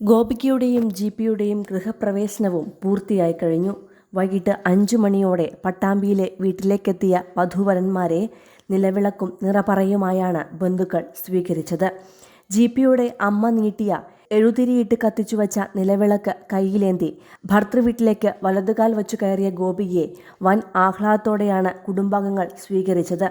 ഗോപികയുടെയും G പിയുടെയും ഗൃഹപ്രവേശനവും പൂർത്തിയായി കഴിഞ്ഞു. വൈകിട്ട് അഞ്ചു മണിയോടെ പട്ടാമ്പിയിലെ വീട്ടിലേക്കെത്തിയ വധുവരന്മാരെ നിലവിളക്കും നിറപറയുമായാണ് ബന്ധുക്കൾ സ്വീകരിച്ചത്. ജി പിയുടെ അമ്മ നീട്ടിയ എഴുതിരിയിട്ട് കത്തിച്ചു വച്ച നിലവിളക്ക് കയ്യിലേന്തി. ഭർത്തൃവീട്ടിലേക്ക് വലതുകാൽ വച്ചു കയറിയ ഗോപിയെ വൻ ആഹ്ലാദത്തോടെയാണ് കുടുംബാംഗങ്ങൾ സ്വീകരിച്ചത്.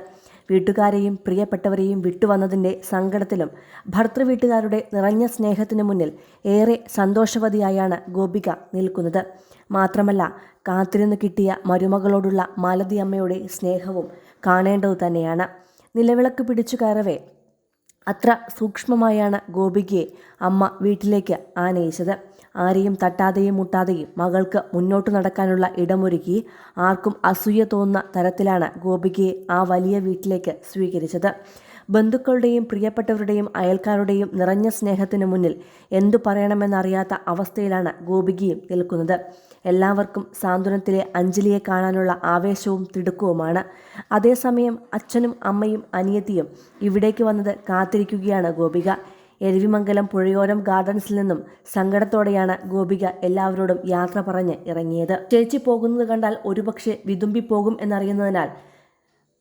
വീട്ടുകാരെയും പ്രിയപ്പെട്ടവരെയും വിട്ടുവന്നതിന്റെ സങ്കടത്തിലും ഭർത്തൃവീട്ടുകാരുടെ നിറഞ്ഞ സ്നേഹത്തിനു മുന്നിൽ ഏറെ സന്തോഷവതിയായാണ് ഗോപിക നിൽക്കുന്നത്. മാത്രമല്ല കാത്തിരുന്ന് കിട്ടിയ മരുമകളോടുള്ള മാലതി അമ്മയുടെ സ്നേഹവും കാണേണ്ടതു തന്നെയാണ് നിലവിളക്ക് പിടിച്ചു കയറവേ അത്ര സൂക്ഷ്മമായാണ് ഗോപികയെ അമ്മ വീട്ടിലേക്ക് ആനയിച്ചത്. ആരെയും തട്ടാതെയും മുട്ടാതെയും മകൾക്ക് മുന്നോട്ട് നടക്കാനുള്ള ഇടമൊരുക്കി ആർക്കും അസൂയ തോന്നുന്ന തരത്തിലാണ് ഗോപികയെ ആ വലിയ വീട്ടിലേക്ക് സ്വീകരിച്ചത്. ബന്ധുക്കളുടെയും പ്രിയപ്പെട്ടവരുടെയും അയൽക്കാരുടെയും നിറഞ്ഞ സ്നേഹത്തിനു മുന്നിൽ എന്തു പറയണമെന്നറിയാത്ത അവസ്ഥയിലാണ് ഗോപികയും നിൽക്കുന്നത്. എല്ലാവർക്കും സാന്ത്വനത്തിലെ അഞ്ജലിയെ കാണാനുള്ള ആവേശവും തിടുക്കവുമാണ്. അതേസമയം അച്ഛനും അമ്മയും അനിയത്തിയും ഇവിടേക്ക് വന്നത് കാത്തിരിക്കുകയാണ് ഗോപിക. എരവിമംഗലം പുഴയോരം ഗാർഡൻസിൽ നിന്നും സങ്കടത്തോടെയാണ് ഗോപിക എല്ലാവരോടും യാത്ര പറഞ്ഞ് ഇറങ്ങിയത്. ചേച്ചി പോകുന്നത് കണ്ടാൽ ഒരുപക്ഷെ വിതുമ്പിപ്പോകും എന്നറിയുന്നതിനാൽ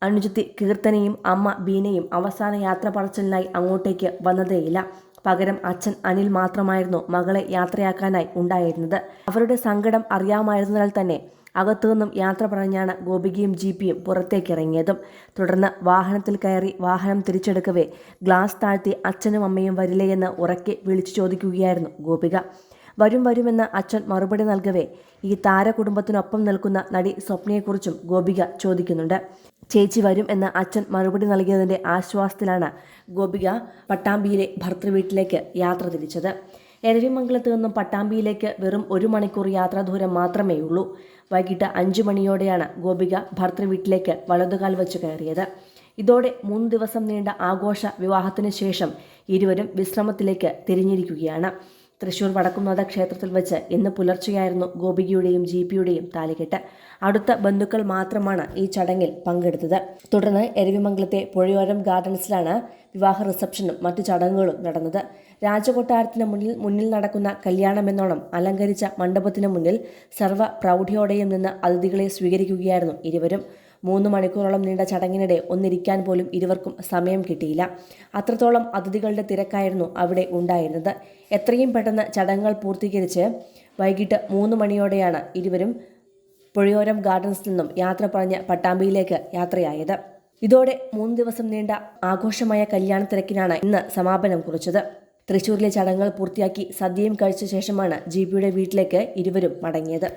അനുജത്തി കീർത്തനയും അമ്മ ബീനയും അവസാന യാത്ര പറച്ചിലിനായി അങ്ങോട്ടേക്ക് വന്നതേയില്ല. പകരം അച്ഛൻ അനിൽ മാത്രമായിരുന്നു മകളെ യാത്രയാക്കാനായി ഉണ്ടായിരുന്നത്. അവരുടെ സങ്കടം അറിയാമായിരുന്നതിനാൽ തന്നെ അകത്തുനിന്നും യാത്ര പറഞ്ഞാണ് ഗോപികയും ജീപ്പിയും പുറത്തേക്കിറങ്ങിയതും. തുടർന്ന് വാഹനത്തിൽ കയറി വാഹനം തിരിച്ചെടുക്കവേ ഗ്ലാസ് താഴ്ത്തി അച്ഛനും അമ്മയും വരില്ലയെന്ന് ഉറക്കെ വിളിച്ചു ചോദിക്കുകയായിരുന്നു ഗോപിക. വരും വരുമെന്ന് അച്ഛൻ മറുപടി നൽകവേ ഈ താര താരകുടുംബത്തിനൊപ്പം നിൽക്കുന്ന നടി സ്വപ്നയെക്കുറിച്ചും ഗോപിക ചോദിക്കുന്നുണ്ട്. ചേച്ചി വരും എന്ന് അച്ഛൻ മറുപടി നൽകിയതിന്റെ ആശ്വാസത്തിലാണ് ഗോപിക പട്ടാമ്പിയിലെ ഭർത്തൃവീട്ടിലേക്ക് യാത്ര തിരിച്ചത്. എരവിമംഗലത്ത് നിന്നും പട്ടാമ്പിയിലേക്ക് വെറും ഒരു മണിക്കൂർ യാത്രാ ദൂരം മാത്രമേ ഉള്ളൂ വൈകിട്ട് അഞ്ചു മണിയോടെയാണ് ഗോപിക ഭർത്തൃവീട്ടിലേക്ക് വലതുകാൽ വെച്ച് കയറിയത്. ഇതോടെ മൂന്ന് ദിവസം നീണ്ട ആഘോഷ വിവാഹത്തിന് ശേഷം ഇരുവരും വിശ്രമത്തിലേക്ക് തിരിഞ്ഞിരിക്കുകയാണ്. തൃശൂർ വടക്കുംനാഥ ക്ഷേത്രത്തിൽ വെച്ച് ഇന്ന് പുലർച്ചെയായിരുന്നു ഗോപികയുടെയും ജി പിയുടെയും താലികെട്ട്. അടുത്ത ബന്ധുക്കൾ മാത്രമാണ് ഈ ചടങ്ങിൽ പങ്കെടുത്തത്. തുടർന്ന് എരവിമംഗലത്തെ പുഴയോരം ഗാർഡൻസിലാണ് വിവാഹ റിസപ്ഷനും മറ്റു ചടങ്ങുകളും നടന്നത്. രാജകൊട്ടാരത്തിന് മുന്നിൽ മുന്നിൽ നടക്കുന്ന കല്യാണമെന്നോണം അലങ്കരിച്ച മണ്ഡപത്തിന് മുന്നിൽ സർവ പ്രൗഢിയോടെയും നിന്ന് അതിഥികളെ സ്വീകരിക്കുകയായിരുന്നു ഇരുവരും. മൂന്ന് മണിക്കൂറോളം നീണ്ട ചടങ്ങിനിടെ ഒന്നിരിക്കാൻ പോലും ഇരുവർക്കും സമയം കിട്ടിയില്ല. അത്രത്തോളം അതിഥികളുടെ തിരക്കായിരുന്നു അവിടെ ഉണ്ടായിരുന്നത്. എത്രയും പെട്ടെന്ന് ചടങ്ങുകൾ പൂർത്തീകരിച്ച് വൈകിട്ട് മൂന്ന് മണിയോടെയാണ് ഇരുവരും പുഴയോരം ഗാർഡൻസിൽ നിന്നും യാത്ര പറഞ്ഞ് പട്ടാമ്പിയിലേക്ക് യാത്രയായത്. ഇതോടെ മൂന്ന് ദിവസം നീണ്ട ആഘോഷമായ കല്യാണ തിരക്കിനാണ് ഇന്ന് സമാപനം കുറിച്ചത്. തൃശൂരിലെ ചടങ്ങുകൾ പൂർത്തിയാക്കി സദ്യയും കഴിച്ച ശേഷമാണ് ജി പിയുടെ വീട്ടിലേക്ക് ഇരുവരും മടങ്ങിയത്.